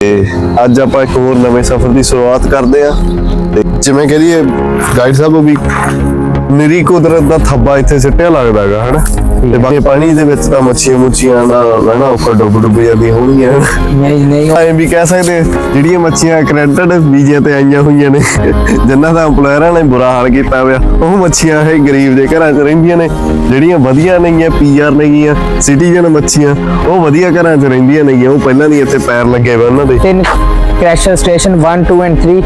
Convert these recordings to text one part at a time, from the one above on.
ਤੇ ਅੱਜ ਆਪਾਂ ਇੱਕ ਹੋਰ ਨਵੇਂ ਸਫ਼ਰ ਦੀ ਸ਼ੁਰੂਆਤ ਕਰਦੇ ਆ ਤੇ ਜਿਵੇਂ ਕਹ ਲਈਏ ਗਾਈਡ ਸਾਹਿਬ ਵੀ ਨਿਰੀ ਕੁਦਰਤ ਦਾ ਥੱਬਾ ਇੱਥੇ ਸਿੱਟਿਆ ਲੱਗਦਾ ਹੈਗਾ ਹਨਾ? ਤੇ ਬਾਕੀ ਪਾਣੀ ਦੇ ਵਿੱਚ ਤਾਂ ਮੱਛੀਆਂ ਮੁੱਛੀਆਂ ਦਾ ਰਹਿਣਾ ਉੱਪਰ ਡੁੱਬ ਡੁੱਬ ਜਾਂਦੀਆਂ ਹੋਣਗੀਆਂ ਨਹੀਂ ਨਹੀਂ। ਐਂ ਵੀ ਕਹਿ ਸਕਦੇ ਜਿਹੜੀਆਂ ਮੱਛੀਆਂ ਕ੍ਰੈਡਿਟ ਵੀਜ਼ੇ ਤੇ ਆਈਆਂ ਹੋਈਆਂ ਨੇ ਜਿਨ੍ਹਾਂ ਦਾ EMPLOYERਾਂ ਨੇ ਬੁਰਾ ਹਾਲ ਕੀਤਾ ਹੋਇਆ ਉਹ ਮੱਛੀਆਂ ਇਹ ਗਰੀਬ ਦੇ ਘਰਾਂ 'ਚ ਰਹਿੰਦੀਆਂ ਨੇ ਜਿਹੜੀਆਂ ਵਧੀਆ ਨੇਗੀਆਂ ਪੀਆਰ ਨੇਗੀਆਂ ਸਿਟੀਜ਼ਨ ਮੱਛੀਆਂ ਉਹ ਵਧੀਆ ਘਰਾਂ 'ਚ ਰਹਿੰਦੀਆਂ ਨੇਗੀਆਂ ਉਹ ਪਹਿਲਾਂ ਦੀ ਇੱਥੇ ਪੈਰ ਲੱਗੇ ਹੋਏ ਉਹਨਾਂ ਦੇ। ਤਿੰਨ ਕ੍ਰੈਸ਼ਰ ਸਟੇਸ਼ਨ 1 2 ਐਂਡ 3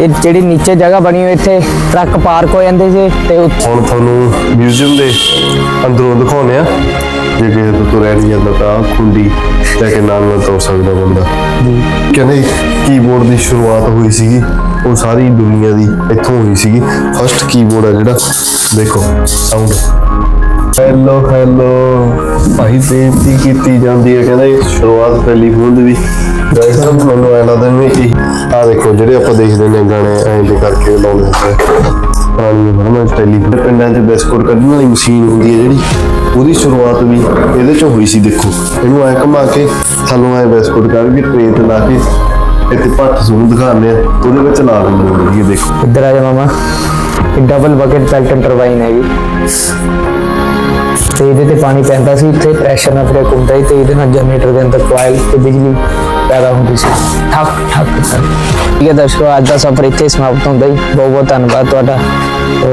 ਇਹ ਜਿਹੜੀ ਨੀਚੇ ਜਗ੍ਹਾ ਬਣੀ ਹੋਈ ਇੱਥੇ ਟਰੱਕ ਪਾਰਕ ਹੋ ਜਾਂਦੇ ਸੀ ਤੇ ਉੱਥੇ ਹੁਣ ਤੁਹਾਨੂੰ ਮਿਊਜ਼ੀਅਮ ਦੇ ਅੰਦਰੋਂ ਦਿਖਾਉਂਦੇ ਆ ਜੇ ਕਿ ਤੋਂ ਤੁਰਿਆ ਨਹੀਂ ਜਾਂਦਾ ਤਾਂ ਖੁੰਡੀ ਲੈ ਕੇ ਨਾਲ ਨਾਲ ਤੁਰ ਸਕਦਾ ਬੰਦਾ। ਕਹਿੰਦੇ ਕੀਬੋਰਡ ਦੀ ਸ਼ੁਰੂਆਤ ਹੋਈ ਸੀਗੀ। ਉਹ ਸਾਰੀ ਦੁਨੀਆ ਦੀ ਇੱਥੋਂ ਹੋਈ ਸੀਗੀ। ਫਸਟ ਕੀਬੋਰਡ ਹੈ ਜਿਹੜਾ। ਦੇਖੋ ਸਾਊਂਡ ਹੈਲੋ ਹੈਲੋ ਭਾਈ, ਬੇਨਤੀ ਕੀਤੀ ਜਾਂਦੀ ਹੈ ਕਹਿੰਦਾ ਸ਼ੁਰੂਆਤ ਟੈਲੀਫੋਨ ਦੀ ਵੀ। ਗਾਇਸ ਸਭ ਮੈਨੂੰ ਐ ਲੱਗਦਾ ਵੀ ਇਹ ਆ ਦੇਖੋ, ਜਿਹੜੇ ਆਪਾਂ ਦੇਖਦੇ ਨੇ ਗਾਣੇ, ਐਂ ਦੇ ਕਰਕੇ ਲਾਉਂਦੇ ਹੁੰਦੇ ਪੁਰਾਣੀ ਫਿਲਮਾਂ ਟੈਲੀਫੋਨ ਪਿੰਡਾਂ 'ਚ ਬਿਸਕੁਟ ਕੱਢਣ ਵਾਲੀ ਮਸ਼ੀਨ ਹੁੰਦੀ ਹੈ ਜਿਹੜੀ। ਉਹਦੀ ਸ਼ੁਰੂਆਤ ਵੀ ਇਹਦੇ ਚ ਹੋਈ ਸੀ, ਦੇਖੋ। ਇਹਨੂੰ ਐ ਘੁਮਾ ਕੇ ਸਾਨੂੰ ਐ ਬਿਸਕੁਟ ਕੱਢ ਕੇ ਟ੍ਰੇ ਤੇ ਲਾ ਕੇ ਇੱਥੇ ਪੱਟ ਸੂਨ ਦਿਖਾਉਂਦੇ ਆ। ਉਹਦੇ ਵਿੱਚ ਲਾ ਦਿੰਦੇ ਨੇ ਦੇਖੋ। ਇੱਧਰ ਆ ਜਾ ਮਾਮਾ? ਡਬਲ ਬਕਟ ਪੈਲਟਨ ਟਰਬਾਈਨ ਹੈਗੀ ਤੇ ਇਹਦੇ ਤੇ ਪਾਣੀ ਪੈਂਦਾ ਸੀ ਇੱਥੇ ਪ੍ਰੈਸ਼ਰ ਨਾਲ ਫਿਰ ਘੁੰਮਦਾ ਸੀ ਤੇ ਇਹਦੇ ਨਾਲ ਜਨਰੇਟਰ ਦੇ ਅੰਦਰ ਕੋਇਲ ਤੇ ਬਿਜਲੀ ਪੈਦਾ ਹੁੰਦੀ ਸੀ। ਠੱਕ ਠੱਕ ਠੱਕ। ਠੀਕ ਦਰਸ਼ਕੋ, ਅੱਜ ਦਾ ਸਫ਼ਰ ਇੱਥੇ ਸਮਾਪਤ ਹੁੰਦਾ ਜੀ। ਬਹੁਤ ਬਹੁਤ ਧੰਨਵਾਦ ਤੁਹਾਡਾ।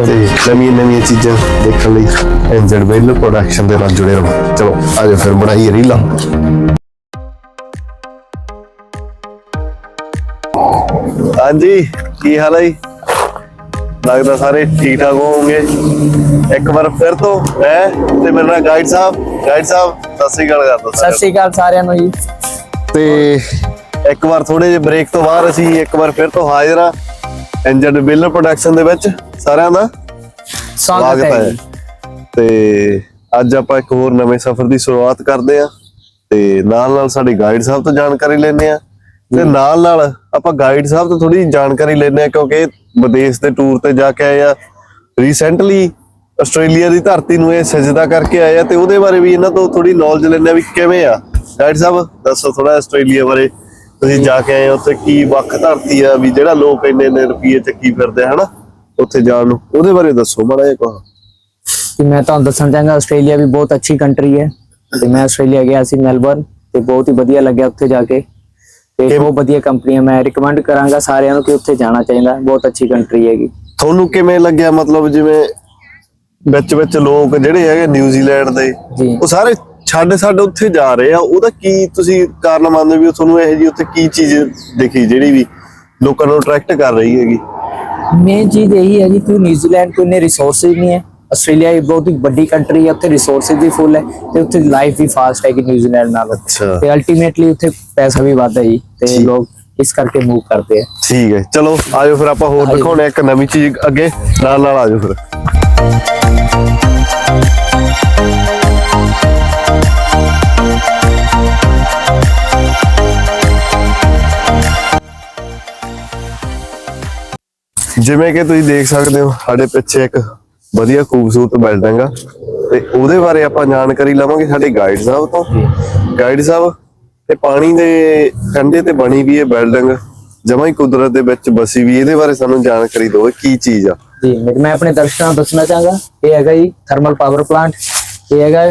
ਤੇ ਨਵੀਆਂ ਨਵੀਆਂ ਚੀਜ਼ਾਂ ਦੇਖਣ ਲਈ ਐਨਜ਼ਡ ਵੈਲ ਪ੍ਰੋਡਕਸ਼ਨ ਦੇ ਨਾਲ ਜੁੜੇ ਰਹੋ। ਚਲੋ ਆਜੋ ਫਿਰ ਬਣਾਈਏ ਰੀਲਾਂ। ਹਾਂਜੀ, ਕੀ ਹਾਲ ਹੈ ਲੱਗਦਾ ਸਾਰੇ ਠੀਕ ਠਾਕ ਹੋਵੋਗੇ। ਇੱਕ ਵਾਰ ਫਿਰ ਤੋਂ ਹੈ ਤੇ ਮੇਰੇ ਨਾਲ ਗਾਈਡ ਸਾਹਿਬ। ਗਾਈਡ ਸਾਹਿਬ ਸਤਿ ਸ੍ਰੀ ਅਕਾਲ ਕਰ ਦੋ ਸਤਿ ਸ਼੍ਰੀ ਅਕਾਲ ਸਾਰਿਆਂ ਨੂੰ ਜੀ। ਤੇ ਇੱਕ ਵਾਰ ਥੋੜੇ ਜਿਹੇ ਬ੍ਰੇਕ ਤੋਂ ਬਾਅਦ ਅਸੀਂ ਇੱਕ ਵਾਰ ਫਿਰ ਤੋਂ ਹਾਜ਼ਰ ਆ ਐਨਜ਼ਡ ਵੈਲ ਪ੍ਰੋਡਕਸ਼ਨ ਦੇ ਵਿੱਚ। ਸਾਰਿਆਂ ਦਾ ਸਵਾਗਤ ਹੈ ਤੇ ਅੱਜ ਆਪਾਂ ਇੱਕ ਹੋਰ ਨਵੇਂ ਸਫ਼ਰ ਦੀ ਸ਼ੁਰੂਆਤ ਕਰਦੇ ਆ ਤੇ ਨਾਲ ਨਾਲ ਸਾਡੇ ਗਾਈਡ ਸਾਹਿਬ ਤੋਂ ਜਾਣਕਾਰੀ ਲੈਣੇ ਆ ਤੇ ਨਾਲ ਨਾਲ ਆਪਾਂ ਗਾਈਡ ਸਾਹਿਬ ਤੋਂ ਥੋੜੀ ਜਾਣਕਾਰੀ ਲੈਣੇ ਆ ਕਿਉਂਕਿ ਵਿਦੇਸ਼ ਦੇ ਟੂਰ ਤੇ ਜਾ ਕੇ ਆਏ ਆ। ਰੀਸੈਂਟਲੀ ਆਸਟ੍ਰੇਲੀਆ ਦੀ ਧਰਤੀ ਨੂੰ ਇਹ ਸਜਦਾ ਕਰਕੇ ਆਏ ਆ ਤੇ ਉਹਦੇ ਬਾਰੇ ਵੀ ਇਹਨਾਂ ਤੋਂ ਥੋੜੀ ਨੌਲੇਜ ਲੈਣੇ ਆ ਵੀ ਕਿਵੇਂ ਆ। ਗਾਈਡ ਸਾਹਿਬ ਦੱਸੋ ਥੋੜਾ ਆਸਟ੍ਰੇਲੀਆ ਬਾਰੇ। ਤੁਸੀਂ ਜਾ ਕੇ ਆਏ ਉੱਥੇ ਕੀ ਵੱਖ ਧਰਤੀ ਆ ਵੀ ਜਿਹੜਾ ਲੋਕ ਇੰਨੇ ਇੰਨੇ ਰੁਪਏ ਚੱਕੀ ਫਿਰਦੇ ਹਨਾ? ਉੱਥੇ ਜਾਣ ਨੂੰ। ਉਹਦੇ ਬਾਰੇ ਦੱਸੋ ਮਾੜਾ ਜਿਹਾ ਕਹੋ ਕਿ ਮੈਂ ਤੁਹਾਨੂੰ ਦੱਸਣਾ ਚਾਹਾਂਗਾ ਆਸਟ੍ਰੇਲੀਆ ਵੀ ਬਹੁਤ ਅੱਛੀ ਕੰਟਰੀ ਹੈ। ਤੇ ਮੈਂ ਆਸਟ੍ਰੇਲੀਆ ਗਿਆ ਸੀ ਮੈਲਬਰਨ ਤੇ ਬਹੁਤ ਹੀ ਵਧੀਆ ਲੱਗਿਆ ਉੱਥੇ ਜਾ ਕੇ। ਤੇ ਬਹੁਤ ਵਧੀਆ ਕੰਪਨੀ ਹੈ। ਮੈਂ ਰਿਕਮੈਂਡ ਕਰਾਂਗਾ ਸਾਰਿਆਂ ਨੂੰ ਕਿ ਉੱਥੇ ਜਾਣਾ ਚਾਹੀਦਾ। ਬਹੁਤ ਅੱਛੀ ਕੰਟਰੀ ਹੈਗੀ। ਤੁਹਾਨੂੰ ਕਿਵੇਂ ਲੱਗਿਆ? ਮਤਲਬ ਜਿਵੇਂ ਵਿੱਚ ਵਿੱਚ ਲੋਕ ਜਿਹੜੇ ਹੈਗੇ ਨਿਊਜ਼ੀਲੈਂਡ ਦੇ ਉਹ ਸਾਰੇ ਛੱਡ ਛੱਡ ਉੱਥੇ ਜਾ ਰਹੇ ਆ। ਉਹਦਾ ਕੀ ਤੁਸੀਂ ਕਾਰਨ ਮੰਨਦੇ ਵੀ ਤੁਹਾਨੂੰ ਇਹ ਜੀ ਉੱਥੇ ਕੀ ਚੀਜ਼ ਦਿਖੀ ਜਿਹੜੀ ਵੀ ਲੋਕਾਂ ਨੂੰ ਅਟਰੈਕਟ ਕਰ ਰਹੀ ਹੈਗੀ? ਮੇਨ ਚੀਜ਼ ਇਹੀ ਹੈ ਜੀ ਕਿ ਨਿਊਜ਼ੀਲੈਂਡ ਕੋਲ ਨੇ ਰਿਸੋਰਸਸ ਨਹੀਂ ਹੈ। ਆਸਟ੍ਰੇਲੀਆ ਇੱਕ ਬਹੁਤ ਹੀ ਵੱਡੀ ਕੰਟਰੀ ਹੈ ਉੱਥੇ ਰਿਸੋਰਸਸ ਵੀ ਫੁੱਲ ਹੈ ਤੇ ਉੱਥੇ ਲਾਈਫ ਵੀ ਫਾਸਟ ਹੈ ਕਿ ਨਿਊਜ਼ੀਲੈਂਡ ਨਾਲੋਂ ਤੇ ਅਲਟੀਮੇਟਲੀ ਉੱਥੇ ਪੈਸਾ ਵੀ ਵੱਧ ਹੈ ਜੀ ਤੇ। ਲੋਕ ਇਸ ਕਰਕੇ ਮੂਵ ਕਰਦੇ ਆ ਠੀਕ ਹੈ ਚਲੋ ਆਜੋ ਫਿਰ ਆਪਾਂ ਹੋਰ। ਦਿਖਾਉਣੇ ਇੱਕ ਨਵੀਂ ਚੀਜ਼ ਅੱਗੇ ਨਾਲ ਨਾਲ ਆਜੋ ਫਿਰ ਜਿਵੇਂ ਕਿ ਤੁਸੀਂ ਦੇਖ ਸਕਦੇ ਹੋ ਸਾਡੇ ਪਿੱਛੇ ਇੱਕ ਵਧੀਆ ਖੂਬਸੂਰਤ ਬਿਲਡਿੰਗ ਆ ਤੇ ਉਹਦੇ ਬਾਰੇ ਆਪਾਂ ਜਾਣਕਾਰੀ ਲਵਾਂਗੇ ਸਾਡੇ ਗਾਈਡ ਸਾਹਿਬ ਤੋਂ। ਗਾਈਡ ਸਾਹਿਬ, ਤੇ ਪਾਣੀ ਦੇ ਕੰਢੇ ਤੇ ਬਣੀ ਵੀ ਇਹ ਬਿਲਡਿੰਗ ਜਮਾਂ ਹੀ ਕੁਦਰਤ ਦੇ ਵਿੱਚ ਬਸੀ ਵੀ, ਇਹਦੇ ਬਾਰੇ ਸਾਨੂੰ ਜਾਣਕਾਰੀ ਦਿਓ ਕੀ ਚੀਜ਼ ਆ? ਜੀ ਮੈਂ- ਮੈਂ ਆਪਣੇ ਦਰਸ਼ਕਾਂ ਨੂੰ ਦੱਸਣਾ ਚਾਹਾਂਗਾ, ਇਹ ਹੈਗਾ ਜੀ ਥਰਮਲ ਪਾਵਰ ਪਲਾਂਟ ਇਹ ਹੈਗਾ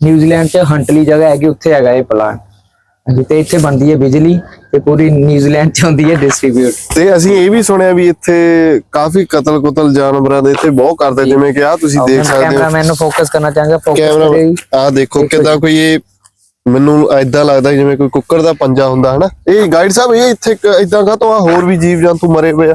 ਨਿਊਜ਼ੀਲੈਂਡ 'ਚ ਹੰਟਲੀ ਜਗ੍ਹਾ ਹੈਗੀ, ਉੱਥੇ ਹੈਗਾ ਇਹ ਪਲਾਂਟ ਹਾਂਜੀ ਤੇ ਇੱਥੇ ਬਣਦੀ ਹੈ ਬਿਜਲੀ ਤੇ ਪੂਰੀ ਨਿਊਜ਼ੀਲੈਂਡ 'ਚ ਹੁੰਦੀ ਹੈ ਡਿਸਟ੍ਰੀਬਿਊਟ ਤੇ ਅਸੀਂ ਇਹ ਵੀ ਸੁਣਿਆ ਵੀ ਇੱਥੇ ਕਾਫੀ ਕਤਲ ਕੁਤਲ ਜਾਨਵਰਾਂ ਦੇ ਇੱਥੇ ਬਹੁਤ ਕਰਦੇ ਜਿਵੇਂ ਕਿ ਆ ਤੁਸੀਂ ਦੇਖ ਸਕਦੇ ਹੋ। ਕੈਮਰਾਮੈਨ ਨੂੰ ਫੋਕਸ ਕਰਨਾ ਚਾਹਾਂਗਾ ਫੋਕਸ ਆ ਦੇਖੋ ਕਿਦਾਂ ਕੋਈ ਇਹ ਮੈਨੂੰ ਐਦਾਂ ਲੱਗਦਾ ਜਿਵੇਂ ਕੋਈ ਕੁੱਕਰ ਦਾ ਪੰਜਾ ਹੁੰਦਾ ਹਨਾ? ਇਹ ਗਾਈਡ ਸਾਹਿਬ ਇਹ ਇੱਥੇ ਇਦਾਂ ਕਾ ਤੋਂ ਆ ਹੋਰ ਵੀ ਜੀਵ ਜੰਤੂ ਮਰੇ ਹੋਏ ਆ।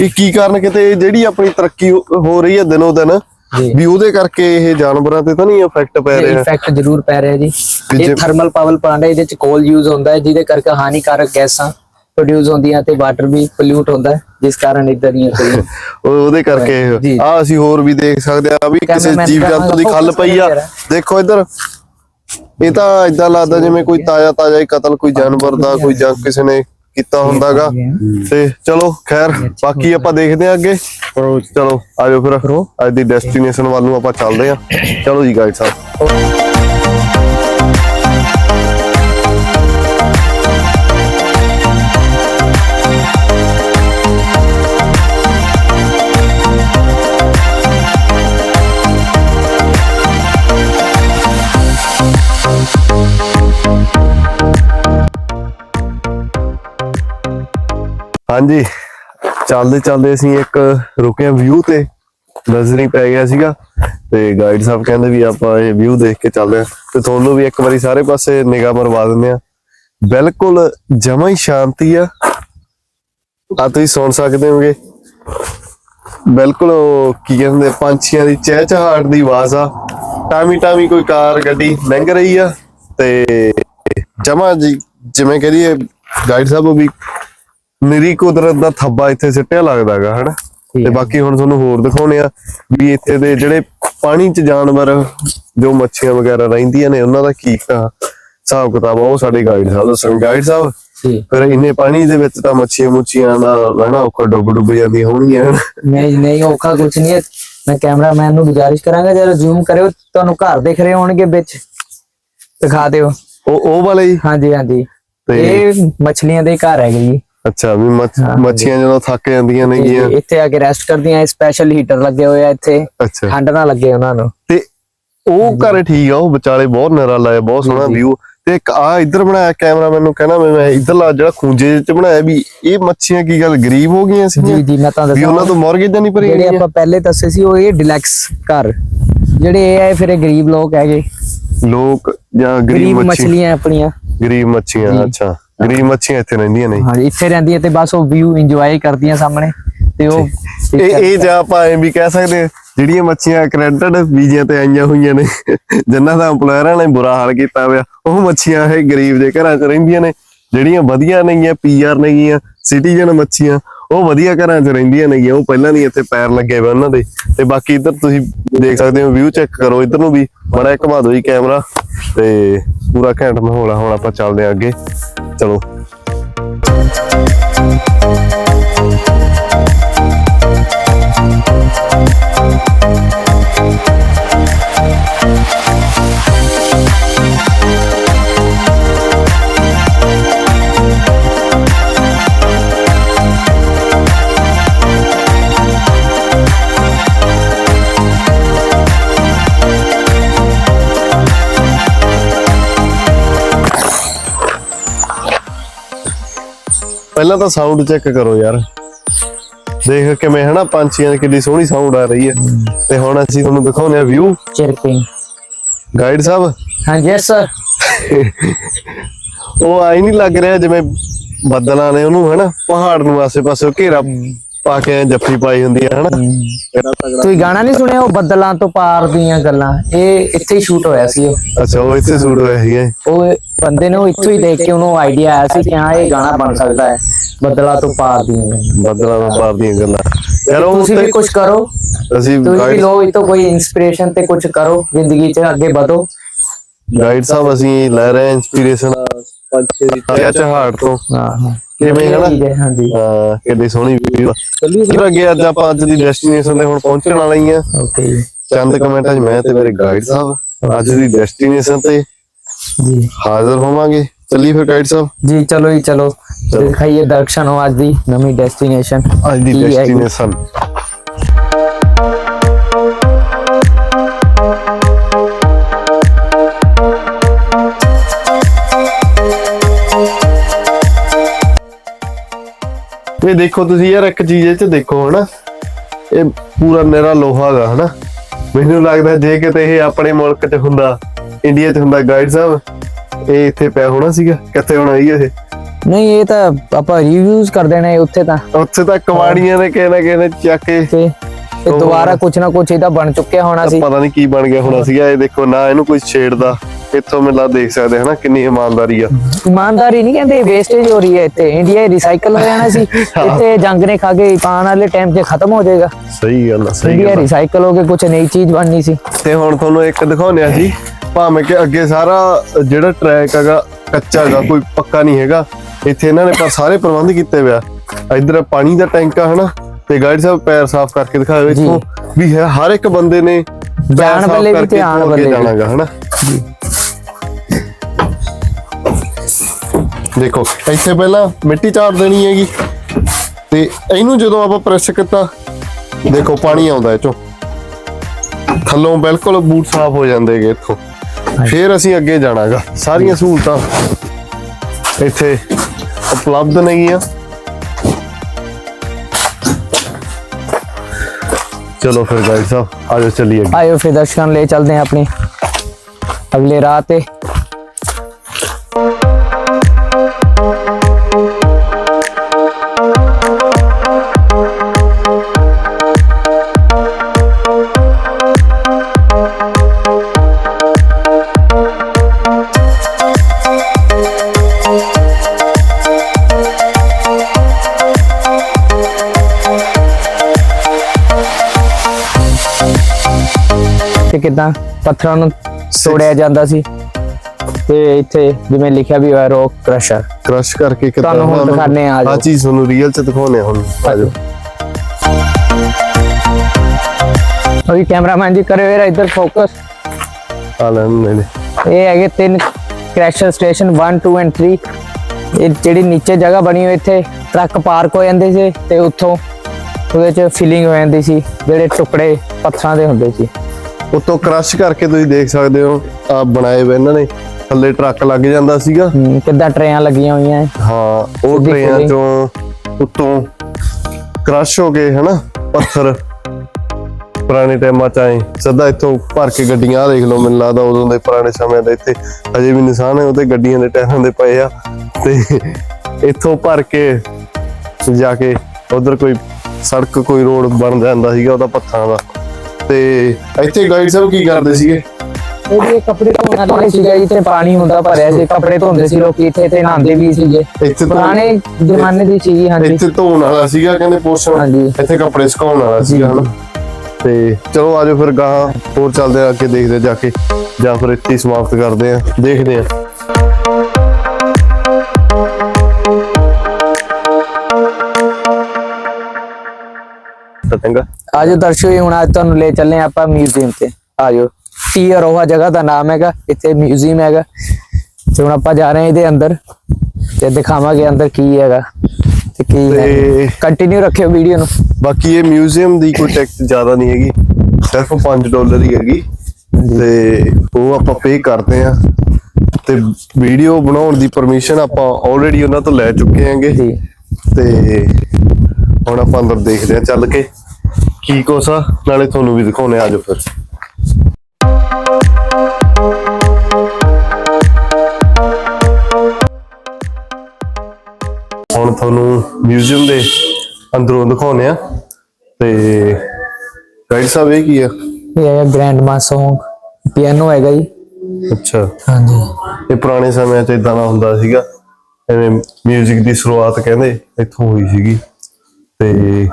ਇਹ ਕੀ ਕਾਰਨ ਕਿਤੇ ਜਿਹੜੀ ਆਪਣੀ ਤਰੱਕੀ ਹੋ ਰਹੀ ਹੈ ਦਿਨੋ ਦਿਨ। ਵੀ ਉਹਦੇ ਕਰਕੇ ਇਹ ਜਾਨਵਰਾਂ ਤੇ ਤਾਂ ਨਹੀਂ ਇਫੈਕਟ ਪੈ ਰਿਹਾ? ਇਫੈਕਟ ਜ਼ਰੂਰ ਪੈ ਰਿਹਾ ਜੀ। ਇਹ ਥਰਮਲ ਪਾਵਰ ਪਲਾਂਟ ਹੈ ਇਹਦੇ 'ਚ ਕੋਲ ਯੂਜ਼ ਹੁੰਦਾ ਹੈ ਜਿਹਦੇ ਕਰਕੇ ਹਾਨੀਕਾਰਕ ਗੈਸਾਂ ਪ੍ਰੋਡਿਊਸ ਹੁੰਦੀਆਂ ਤੇ ਵਾਟਰ ਵੀ ਪੋਲਿਊਟ ਹੁੰਦਾ ਹੈ ਜਿਸ ਕਾਰਨ ਇਦਾਂ ਦੀਆਂ ਕੋਈ ਉਹ- ਉਹਦੇ ਕਰਕੇ। ਆ ਅਸੀਂ ਹੋਰ ਵੀ ਦੇਖ ਸਕਦੇ ਆ ਵੀ ਕਿਸੇ ਜੀਵ ਜੰਤੂ ਦੀ ਖੱਲ ਪਈ ਆ। ਦੇਖੋ ਇੱਧਰ। ਇਹ ਤਾਂ ਇਦਾਂ ਲੱਗਦਾ ਜਿਵੇਂ ਕੋਈ ਤਾਜ਼ਾ ਤਾਜ਼ਾ ਹੀ ਕਤਲ ਕੋਈ ਜਾਨਵਰ ਦਾ ਕੋਈ ਜਾਂ ਕਿਸੇ ਨੇ ਕੀਤਾ ਹੁੰਦਾਗਾ। ਤੇ ਚਲੋ ਖੈਰ ਬਾਕੀ ਆਪਾਂ ਦੇਖਦੇ ਆ ਅੱਗੇ। ਚਲੋ ਆਜੋ ਫਿਰ। ਅੱਜ ਦੀ ਡੈਸਟੀਨੇਸ਼ਨ ਵੱਲ ਨੂੰ ਆਪਾਂ ਚੱਲਦੇ ਆ ਚਲੋ ਜੀ ਗਾਈਡ ਸਾਹਿਬ ਹਾਂਜੀ, ਚੱਲਦੇ ਚੱਲਦੇ ਅਸੀਂ ਇੱਕ ਰੁਕੇ ਵਿਊ ਤੇ, ਨਜ਼ਰ ਹੀ ਪੈ ਗਿਆ ਸੀਗਾ, ਤੇ ਗਾਈਡ ਸਾਹਿਬ ਕਹਿੰਦੇ ਵੀ ਆਪਾਂ ਇਹ ਵਿਊ ਦੇਖ ਕੇ ਚੱਲਦੇ ਆ ਤੇ ਤੁਹਾਨੂੰ ਵੀ ਇੱਕ ਵਾਰੀ ਸਾਰੇ ਪਾਸੇ ਨਿਗਾਹ ਮਰਵਾ ਦਿੰਦੇ ਆ ਬਿਲਕੁਲ ਜਮਾ ਹੀ ਸ਼ਾਂਤੀ ਆ। ਆ ਤੁਸੀਂ ਸੁਣ ਸਕਦੇ ਹੋਗੇ। ਬਿਲਕੁਲ ਕੀ ਕਹਿੰਦੇ, ਪੰਛੀਆਂ ਦੀ ਚਹਿਚਹਾਟ ਦੀ ਆਵਾਜ਼ ਆ। ਟਾਮੀ ਟਾਮੀ ਕੋਈ ਕਾਰ, ਗੱਡੀ ਲੰਘ ਰਹੀ ਆ। ਤੇ ਜਮਾ ਜੀ, ਜਿਵੇਂ ਕਹਦੀਏ ਗਾਈਡ ਸਾਹਿਬ ਵੀ ਨਿਰੀ ਕੁਦਰਤ ਦਾ ਥੱਬਾ ਇੱਥੇ ਸਿੱਟਿਆ ਲੱਗਦਾਗਾ ਹਨਾ? ਤੇ। ਬਾਕੀ ਹੁਣ ਤੁਹਾਨੂੰ ਹੋਰ ਦਿਖਾਉਣੇ ਆ ਵੀ ਇੱਥੇ ਦੇ ਜਿਹੜੇ ਪਾਣੀ 'ਚ ਜਾਨਵਰ ਜੋ ਮੱਛੀਆਂ ਵਗੈਰਾ ਰਹਿੰਦੀਆਂ ਨੇ ਉਹਨਾਂ ਦਾ ਕੀ ਹਿਸਾਬ ਕਿਤਾਬ ਉਹ ਸਾਡੇ ਗਾਈਡ ਸਾਹਿਬ ਦੱਸਣ ਗਾਈਡ ਸਾਹਿਬ ਜੀ ਫਿਰ ਇੰਨੇ ਪਾਣੀ ਦੇ ਵਿੱਚ ਤਾਂ ਮੱਛੀਆਂ ਮੁੱਛੀਆਂ ਦਾ ਰਹਿਣਾ ਔਖਾ ਡੁੱਬ ਡੁੱਬ ਜਾਂਦੀਆਂ ਹੋਣਗੀਆਂ। ਨਹੀਂ ਨਹੀਂ ਔਖਾ ਕੁਝ ਨਹੀਂ ਹੈ। ਮੈਂ ਕੈਮਰਾਮੈਨ ਨੂੰ ਗੁਜ਼ਾਰਿਸ਼ ਕਰਾਂਗਾ ਜਰਾ ਜ਼ੂਮ ਕਰਿਓ ਤੁਹਾਨੂੰ ਘਰ ਦਿਖ ਰਹੇ ਹੋਣਗੇ ਵਿੱਚ। ਦਿਖਾ ਦਿਓ। ਉਹ ਉਹ ਵਾਲੇ ਹੀ? ਹਾਂਜੀ ਹਾਂਜੀ। ਤੇ ਇਹ ਮੱਛਲੀਆਂ ਦੇ ਘਰ ਹੈਗੇ ਜੀ। ਅੱਛਾ ਵੀ ਮੱਛੀਆਂ ਜਦੋਂ ਥੱਕ ਜਾਂਦੀਆਂ ਤੇ ਨੇਗੀਆਂ। ਇੱਥੇ ਆ ਕੇ ਰੈਸਟ ਕਰਦੀਆਂ ਸਪੈਸ਼ਲ ਹੀਟਰ ਲੱਗੇ ਹੋਏ ਆ ਇੱਥੇ। ਠੰਡ ਨਾ ਲੱਗੇ ਉਹਨਾਂ ਨੂੰ। ਤੇ ਉਹ ਘਰ ਠੀਕ ਆ ਉਹ ਵਿਚਾਲੇ ਬਹੁਤ ਨਿਰਾਲਾ ਹੈ ਬਹੁਤ ਸੋਹਣਾ। ਵਿਊ ਤੇ ਇੱਕ ਆ ਇੱਧਰ ਬਣਾਇਆ ਕੈਮਰਾਮੈਨ ਨੂੰ ਕਹਿਣਾ ਵੀ ਮੈਂ ਇੱਧਰਲਾ ਜਿਹੜਾ ਖੂੰਜੇ ਚ ਬਣਾਇਆ ਵੀ ਇਹ ਮੱਛੀਆਂ ਕੀ ਗੱਲ ਗਰੀਬ ਹੋ ਗਈਆਂ ਸੀ ਜੀ ਜੀ ਮੈਂ ਤੁਹਾਨੂੰ ਵੀ ਉਹਨਾਂ ਦੱਸਾਂ ਤੋਂ ਮੌਰਗੇਜਾਂ ਨਹੀਂ ਭਰੀ ਜਿਹੜੇ ਆਪਾਂ ਪਹਿਲੇ ਦੱਸੇ ਸੀ ਉਹ ਇਹ ਡਿਲੈਕਸ ਘਰ। ਜਿਹੜੇ ਇਹ ਹੈ ਫਿਰ ਇਹ ਗਰੀਬ ਲੋਕ ਹੈਗੇ। ਲੋਕ ਜਾਂ ਗਰੀਬ ਗਰੀਬ ਮੱਛੀ ਮੱਛਲੀਆਂ ਆਪਣੀਆਂ। ਗਰੀਬ ਮੱਛੀਆਂ। ਅੱਛਾ। ਗਰੀਬ ਮੱਛੀਆਂ ਇੱਥੇ ਰਹਿੰਦੀਆਂ ਨੇ। ਹਾਂਜੀ ਇੱਥੇ ਰਹਿੰਦੀਆਂ ਤੇ ਬਸ ਉਹ ਵਿਊ ਇੰਜੋਏ ਕਰਦੀਆਂ ਸਾਹਮਣੇ ਤੇ ਉਹ ਇਹ ਇਹ ਜਾਂ ਆਪਾਂ ਐਂ ਵੀ ਕਹਿ ਸਕਦੇ ਜਿਹੜੀਆਂ ਮੱਛੀਆਂ ਕ੍ਰੈਡਿਟ ਵੀਜ਼ਿਆਂ ਤੇ ਆਈਆਂ ਹੋਈਆਂ ਨੇ ਜਿਨ੍ਹਾਂ ਦਾ EMPLOYERਾਂ ਨੇ ਬੁਰਾ ਹਾਲ ਕੀਤਾ ਹੋਇਆ ਉਹ ਮੱਛੀਆਂ ਇਹ ਗਰੀਬ ਦੇ ਘਰਾਂ 'ਚ ਰਹਿੰਦੀਆਂ ਨੇ ਜਿਹੜੀਆਂ ਵਧੀਆ ਨੇਗੀਆਂ ਪੀਆਰ ਨੇਗੀਆਂ ਸਿਟੀਜ਼ਨ ਮੱਛੀਆਂ ਉਹ ਵਧੀਆ ਘਰਾਂ 'ਚ ਰਹਿੰਦੀਆਂ ਨੇਗੀਆਂ, ਉਹ ਪਹਿਲਾਂ ਨਹੀਂ ਇੱਥੇ ਪੈਰ ਲੱਗੇ ਹੋਏ ਉਹਨਾਂ ਦੇ। ਤੇ ਬਾਕੀ ਇੱਧਰ ਤੁਸੀਂ ਦੇਖ ਸਕਦੇ ਹੋ ਵਿਊ ਚੈੱਕ ਕਰੋ ਇੱਧਰ ਨੂੰ ਵੀ, ਬੜਾ ਘੁਮਾ ਦਿਓ ਜੀ ਕੈਮਰਾ ਤੇ ਪੂਰਾ ਘੈਂਟ ਮਾਹੌਲ ਆ, ਹੁਣ ਆਪਾਂ ਚੱਲਦੇ ਹਾਂ ਅੱਗੇ। ਚਲੋ। ਪਹਿਲਾਂ ਤਾਂ ਸਾਊਂਡ ਚੈੱਕ ਕਰੋ ਯਾਰ। ਦੇਖ ਕਿਵੇਂ ਹਨਾ ਪੰਛੀਆਂ ਦੀ ਕਿੰਨੀ ਸੋਹਣੀ ਸਾਊਂਡ ਆ ਰਹੀ ਹੈ। ਤੇ ਹੁਣ ਅਸੀਂ ਤੁਹਾਨੂੰ ਦਿਖਾਉਂਦੇ ਆ ਵਿਊ ਚਿਰਪਿੰਗ ਗਾਈਡ ਸਾਹਿਬ? ਹਾਂਜੀ ਯੈਸ ਸਰ ਉਹ ਆਈ ਨਹੀਂ ਲੱਗ ਰਿਹਾ ਜਿਵੇਂ ਬੱਦਲਾਂ ਨੇ ਉਹਨੂੰ ਹਨਾ ਪਹਾੜ ਨੂੰ ਆਸੇ-ਪਾਸੇ ਘੇਰਾ ਪਾ ਕੇ ਐਂ ਜੱਫੀ ਪਾਈ ਹੁੰਦੀ ਹੈ ਹਨਾ? ਤੁਸੀਂ ਗਾਣਾ ਨਹੀਂ ਸੁਣਿਆ ਉਹ ਬੱਦਲਾਂ ਤੋਂ ਪਾਰ ਦੀਆਂ ਗੱਲਾਂ? ਇਹ ਇੱਥੇ ਹੀ ਸ਼ੂਟ ਹੋਇਆ ਸੀ ਉਹ। ਅੱਛਾ ਉਹ ਇੱਥੇ ਸੂਟ ਹੋਇਆ ਸੀਗਾ ਉਹ ਬੰਦੇ ਨੇ ਉਹ ਇੱਥੋਂ ਹੀ ਦੇਖ ਕੇ ਉਹਨੂੰ ਆਈਡੀਆ ਆਇਆ ਸੀ ਕਿ ਹਾਂ ਇਹ ਗਾਣਾ ਬਣ ਸਕਦਾ ਹੈ ਬੱਦਲਾਂ ਤੋਂ ਪਾਰ ਦੀਆਂ ਗੱਲਾਂ। ਬੱਦਲਾਂ ਤੋਂ ਪਾਰ ਦੀਆਂ ਗੱਲਾਂ। ਯਾਰ ਉਹ ਤੁਸੀਂ ਵੀ ਕੁਝ ਕਰੋ। ਅਸੀਂ ਤੁਸੀਂ ਵੀ ਗਾਈਡ ਲੋ ਇਹ ਤੋਂ ਕੋਈ ਇਨਸਪੀਰੇਸ਼ਨ ਤੇ ਕੁਝ ਕਰੋ ਜ਼ਿੰਦਗੀ 'ਚ ਅੱਗੇ ਵਧੋ। ਗਾਈਡ ਸਾਹਿਬ ਅਸੀਂ ਲੈ ਰਹੇ ਹਾਂ ਇਨਸਪੀਰੇਸ਼ਨ ਪੰਛੀ ਦੀ ਚਹਾੜ ਤੋਂ। ਹਾਂ ਹਾਂ। ਕਿਵੇਂ ਹਨਾ? ਹੈ, ਹਾਂਜੀ ਹਾਂ ਕਿੰਨੀ ਸੋਹਣੀ ਵੀਡੀਓ ਆ। ਅੱਗੇ ਅੱਜ ਆਪਾਂ ਅੱਜ ਦੀ ਡੈਸਟੀਨੇਸ਼ਨ ਤੇ ਹੁਣ ਪਹੁੰਚਣ ਵਾਲੇ ਹੀ ਆ। ਓਕੇ ਚੰਦ ਕਮੈਂਟਾਂ 'ਚ ਮੈਂ ਤੇ ਮੇਰੇ ਗਾਈਡ ਸਾਹਿਬ ਅੱਜ ਦੀ ਡੈਸਟੀਨੇਸ਼ਨ ਤੇ ਜੀ। ਹਾਜ਼ਰ ਹੋਵਾਂਗੇ। ਚੱਲੀ ਫਿਰ ਗਾਈਡ ਸਾਹਿਬ। ਜੀ ਚਲੋ ਜੀ ਚਲੋ। ਦਿਖਾਈਏ ਦਰਸ਼ਨ ਨੂੰ ਅੱਜ ਦੀ ਨਵੀਂ ਡੈਸਟੀਨੇਸ਼ਨ ਅੱਜ ਦੀ? ਡੈਸਟੀਨੇਸ਼ਨ ਇਹ ਦੇਖੋ ਤੁਸੀਂ ਯਾਰ ਇੱਕ ਚੀਜ਼ ਇਹ ਚ ਦੇਖੋ ਹਨਾ ਇਹ ਪੂਰਾ ਨਿਰਾ ਲੋਹਾ ਦਾ ਹਨਾ। ਮੈਨੂੰ ਲੱਗਦਾ ਜੇ ਕਿਤੇ ਇਹ ਆਪਣੇ ਮੁਲਕ 'ਚ ਹੁੰਦਾ ਇੰਡੀਆ 'ਚ ਹੁੰਦਾ ਗਾਈਡ ਸਾਹਿਬ ਇਹ ਇੱਥੇ ਪਿਆ ਹੋਣਾ ਸੀਗਾ ਕਿੱਥੇ ਹੋਣਾ ਸੀ ਇਹ? ਨਹੀਂ ਇਹ ਤਾਂ ਆਪਾਂ ਰਿਵਿਊਜ਼ ਕਰ ਦੇਣੇ ਉੱਥੇ ਤਾਂ। ਉੱਥੇ ਤਾਂ ਕਵਾੜੀਆਂ ਨੇ ਕਿਸੇ ਨਾ ਕਿਸੇ ਨੇ ਚੱਕ ਕੇ ਤੇ ਇਹ ਦੁਬਾਰਾ ਕੁਝ ਨਾ ਕੁਝ ਇਹਦਾ ਬਣ ਚੁੱਕਿਆ ਹੋਣਾ ਸੀ। ਪਤਾ ਨਹੀਂ ਕੀ ਬਣ ਗਿਆ ਹੋਣਾ ਸੀਗਾ ਇਹ ਦੇਖੋ ਨਾ ਇਹਨੂੰ ਕੋਈ ਛੇੜਦਾ। ਇੱਥੋਂ ਮੈਨੂੰ ਦੇਖ ਸਕਦੇ ਹਨਾ ਕਿੰਨੀ ਇਮਾਨਦਾਰੀ ਆ। ਇਮਾਨਦਾਰੀ ਨਹੀਂ ਕਹਿੰਦੇ ਵੇਸਟੇਜ ਹੋ ਰਹੀ ਹੈ ਇੱਥੇ। ਇੰਡੀਆ ਰੀਸਾਈਕਲ ਹੋ ਜਾਣਾ ਸੀ। ਇੱਥੇ ਜੰਗ ਨੇ ਖਾ ਕੇ ਆਉਣ ਵਾਲੇ ਟਾਈਮ 'ਚ ਖਤਮ ਹੋ ਜਾਏਗਾ। ਸਹੀ ਗੱਲ ਆ ਸਹੀ ਗੱਲ। ਰੀਸਾਈਕਲ ਹੋ ਕੇ ਕੁਝ ਨਈ ਚੀਜ਼ ਬਣਨੀ ਸੀ। ਤੇ ਹੁਣ ਤੁਹਾਨੂੰ ਇੱਕ ਦਿਖਾਉਂਦੇ ਆ ਜੀ। ਭਾਵੇਂ ਕਿ ਅੱਗੇ ਸਾਰਾ ਜਿਹੜਾ ਟਰੈਕ ਹੈਗਾ ਕੱਚਾ ਹੈਗਾ ਕੋਈ ਪੱਕਾ ਨਹੀਂ ਹੈਗਾ। ਇੱਥੇ ਇਹਨਾਂ ਨੇ ਪਰ ਸਾਰੇ ਪ੍ਰਬੰਧ ਕੀਤੇ ਹੋਇਆ ਇਧਰ ਪਾਣੀ ਦਾ ਟੈਂਕ ਆ ਹਨਾ? ਤੇ ਗਾਈਡ ਸਾਹਿਬ ਪੈਰ ਸਾਫ਼ ਕਰਕੇ ਦਿਖਾਓ ਇੱਥੋਂ ਵੀ ਹੈ ਹਰ ਇੱਕ ਬੰਦੇ ਨੇ ਜਾਣ ਵੇਲੇ ਵੀ ਤੇ ਵੇਲੇ ਵੀ। ਜਾਣਾਗਾ ਹਨਾ? ਦੇਖੋ ਇੱਥੇ ਪਹਿਲਾਂ ਮਿੱਟੀ ਚਾੜ ਦੇਣੀ ਹੈਗੀ। ਤੇ ਇਹਨੂੰ ਜਦੋਂ ਆਪਾਂ ਪ੍ਰੈਸ ਕੀਤਾ ਦੇਖੋ ਪਾਣੀ ਆਉਂਦਾ ਇਹ ਚੋਂ। ਥੱਲੋਂ ਬਿਲਕੁਲ ਬੂਟ ਸਾਫ਼ ਹੋ ਜਾਂਦੇਗੇ ਇੱਥੋਂ। ਫਿਰ ਅਸੀਂ ਅੱਗੇ ਜਾਣਾਗਾ। ਸਾਰੀਆਂ ਸਹੂਲਤਾਂ ਇੱਥੇ ਉਪਲਬਧ ਨੇਗੀਆਂ। ਚਲੋ ਫਿਰ ਗਾਇਸ ਸਾਹਿਬ ਆਜੋ ਚੱਲੀਏ ਆਇਓ ਫਿਰ ਦਰਸ਼ਕਾਂ ਲੈ ਚੱਲਦੇ ਹਾਂ ਆਪਣੇ ਅਗਲੇ ਰਾਹ ਤੇ। ਕਿਦਾਂ ਪੱਥਰਾਂ ਨੂੰ ਤੋੜਿਆ ਜਾਂਦਾ ਸੀ ਤੇ ਇੱਥੇ ਜਿਵੇਂ ਲਿਖਿਆ ਵੀ ਹੋਇਆ ਰੌਕ ਕ੍ਰਸ਼ਰ। ਕ੍ਰਸ਼ ਕਰਕੇ ਕਿੱਦਾਂ ਤੁਹਾਨੂੰ ਹੁਣ ਦਿਖਾਉਂਦੇ ਆ, ਆ ਜਾਓ। ਚੀਜ਼ ਤੁਹਾਨੂੰ ਰੀਅਲ ਚ ਦਿਖਾਉਣੇ ਆ ਹੁਣ ਆਜੋ ਅਭੀ ਕੈਮਰਾਮੈਨ ਜੀ ਕਰੇ ਹੋਏ ਇੱਧਰ ਫੋਕਸ ਆ ਲੈਣ ਮੈਨੇ ਇਹ ਹੈਗੇ ਤਿੰਨ ਕ੍ਰੈਸ਼ਰ ਸਟੇਸ਼ਨ 1 2 ਐਂਡ 3 ਇਹ ਜਿਹੜੀ ਨੀਚੇ ਜਗ੍ਹਾ ਬਣੀ ਹੋਈ ਇੱਥੇ ਟਰੱਕ ਪਾਰਕ ਹੋ ਜਾਂਦੇ ਸੀ ਤੇ ਉੱਥੋਂ ਉਹਦੇ ਚ ਫਿਲਿੰਗ ਹੋ ਜਾਂਦੀ ਸੀ ਜਿਹੜੇ ਟੁਕੜੇ ਪੱਥਰਾਂ ਦੇ ਹੁੰਦੇ ਸੀ। ਉਤੋਂ ਕ੍ਰਸ਼ ਕਰਕੇ ਤੁਸੀਂ ਦੇਖ ਸਕਦੇ ਹੋ ਆ ਬਣਾਏ ਹੋਏ ਇਹਨਾਂ ਨੇ। ਥੱਲੇ ਟਰੱਕ ਲੱਗ ਜਾਂਦਾ ਸੀਗਾ। ਹਮ, ਕਿੱਦਾਂ ਟਰੇਆਂ ਲੱਗੀਆਂ ਹੋਈਆਂ ਹੈ। ਹਾਂ ਉਹ ਸਿੱਧੀ ਟਰੇਆਂ। ਚੋਂ ਉਤੋਂ ਕ੍ਰਸ਼ ਹੋ ਗਏ ਹਨਾ ਪੱਥਰ। ਪੁਰਾਣੇ ਟਾਈਮਾਂ ਚ ਆਏ ਸਿੱਧਾ ਇੱਥੋਂ ਭਰ ਕੇ ਗੱਡੀਆਂ ਆਹ ਦੇਖ ਲਓ ਮੈਨੂੰ ਲੱਗਦਾ ਉਦੋਂ ਦੇ ਪੁਰਾਣੇ ਸਮਿਆਂ ਦੇ ਇੱਥੇ ਅਜੇ ਵੀ ਨਿਸ਼ਾਨ ਹੈ ਉਹਤੇ ਗੱਡੀਆਂ ਦੇ ਟਾਇਰਾਂ ਦੇ ਪਏ ਆ। ਤੇ ਇੱਥੋਂ ਭਰ ਕੇ ਜਾ ਕੇ ਉਧਰ ਕੋਈ ਸੜਕ ਕੋਈ ਰੋਡ ਬਣ ਜਾਂਦਾ ਸੀਗਾ ਉਹਦਾ ਪੱਥਰਾਂ ਦਾ। ਤੇ ਇੱਥੇ ਗਾਈਡ ਸਾਹਿਬ ਕੀ ਕਰਦੇ ਸੀਗੇ? ਇਹ ਕੱਪੜੇ ਧੋਣ ਵਾਲੇ ਸੀਗੇ ਇੱਥੇ ਪਾਣੀ ਹੁੰਦਾ ਭਰਿਆ ਸੀ ਕੱਪੜੇ ਧੋਂਦੇ ਸੀ ਲੋਕੀ ਇੱਥੇ ਤੇ ਨਹਾਉਂਦੇ ਵੀ ਸੀਗੇ। ਇੱਥੇ ਪੁਰਾਣੇ ਜ਼ਮਾਨੇ ਦੀ ਸੀਗੀ ਹਾਂਜੀ। ਇੱਥੇ ਧੋਣ ਵਾਲਾ ਸੀਗਾ ਕਹਿੰਦੇ ਪੋਰਸ਼ਨ। ਹਾਂਜੀ। ਇੱਥੇ ਕੱਪੜੇ ਸੁਕਾਉਣ ਵਾਲਾ ਸੀਗਾ ਹਨਾ। ਤੇ ਚਲੋ ਆਜੋ ਫਿਰ ਗਾਹਾਂ ਹੋਰ ਚੱਲਦੇ ਆ ਅੱਗੇ ਦੇਖਦੇ ਜਾ ਕੇ। ਜਾਂ ਫਿਰ ਇੱਥੇ ਸਮਾਪਤ ਕਰਦੇ ਆ ਦੇਖਦੇ ਆ। ਤਾਂ ਚੰਗਾ। ਆਜੋ ਦਰਸ਼ਕੋ ਹੁਣ ਅੱਜ ਤੁਹਾਨੂੰ ਲੈ ਚੱਲੇ ਆਪਾਂ ਮਿਊਜ਼ੀਅਮ ਤੇ। ਆਜੋ। ਟੀ ਅਰੋਹਾ ਜਗ੍ਹਾ ਦਾ ਨਾਮ ਹੈਗਾ ਇੱਥੇ ਮਿਊਜ਼ੀਅਮ ਹੈਗਾ। ਤੇ ਹੁਣ ਆਪਾਂ ਜਾ ਰਹੇ ਹਾਂ ਇਹਦੇ ਅੰਦਰ ਤੇ ਦਿਖਾਵਾਂਗੇ ਅੰਦਰ ਕੀ ਹੈਗਾ ਤੇ ਕੀ ਹੈ ਤੇ ਕੰਟੀਨਿਊ ਰੱਖਿਓ ਵੀਡੀਓ ਨੂੰ। ਬਾਕੀ ਇਹ ਮਿਊਜ਼ੀਅਮ ਦੀ ਕੋਈ ਟੈਕਸ ਜ਼ਿਆਦਾ ਨਹੀਂ ਹੈਗੀ ਸਿਰਫ 5 ਡਾਲਰ ਹੀ ਹੈਗੀ। ਤੇ ਉਹ ਆਪਾਂ ਪੇ ਕਰਦੇ ਆ ਤੇ ਵੀਡੀਓ ਬਣਾਉਣ ਦੀ ਪਰਮਿਸ਼ਨ ਆਪਾਂ ਆਲਰੇਡੀ ਉਹਨਾਂ ਤੋਂ ਲੈ ਚੁੱਕੇ ਜੀ। ਤੇ ਹੁਣ ਆਪਾਂ ਅੰਦਰ ਦੇਖਦੇ ਆ ਚੱਲ ਕੇ। ਕੀ ਕੁਛ ਆ? ਨਾਲੇ ਤੁਹਾਨੂੰ ਵੀ ਦਿਖਾਉਣੇ ਆ ਆਜੋ ਫਿਰ। ਹੁਣ ਤੁਹਾਨੂੰ ਮਿਊਜ਼ੀਅਮ ਦੇ ਅੰਦਰੋਂ ਦਿਖਾਉਣੇ ਆ ਤੇ ਗਾਈਡ ਸਾਹਿਬ ਇਹ ਕੀ ਆ? ਇਹ ਹੈਗਾ ਗ੍ਰੈਂਡ ਮਾ Song ਪਿਆਨੋ ਹੈਗਾ ਜੀ। ਅੱਛਾ। ਹਾਂਜੀ। ਇਹ ਪੁਰਾਣੇ ਸਮਿਆਂ 'ਚ ਇਦਾਂ ਦਾ ਹੁੰਦਾ ਸੀਗਾ। ਐਵੇਂ 뮤직 ਦੀ ਸ਼ੁਰੂਆਤ ਕਹਿੰਦੇ ਇੱਥੋਂ ਹੋਈ ਸੀਗੀ। ਤੇ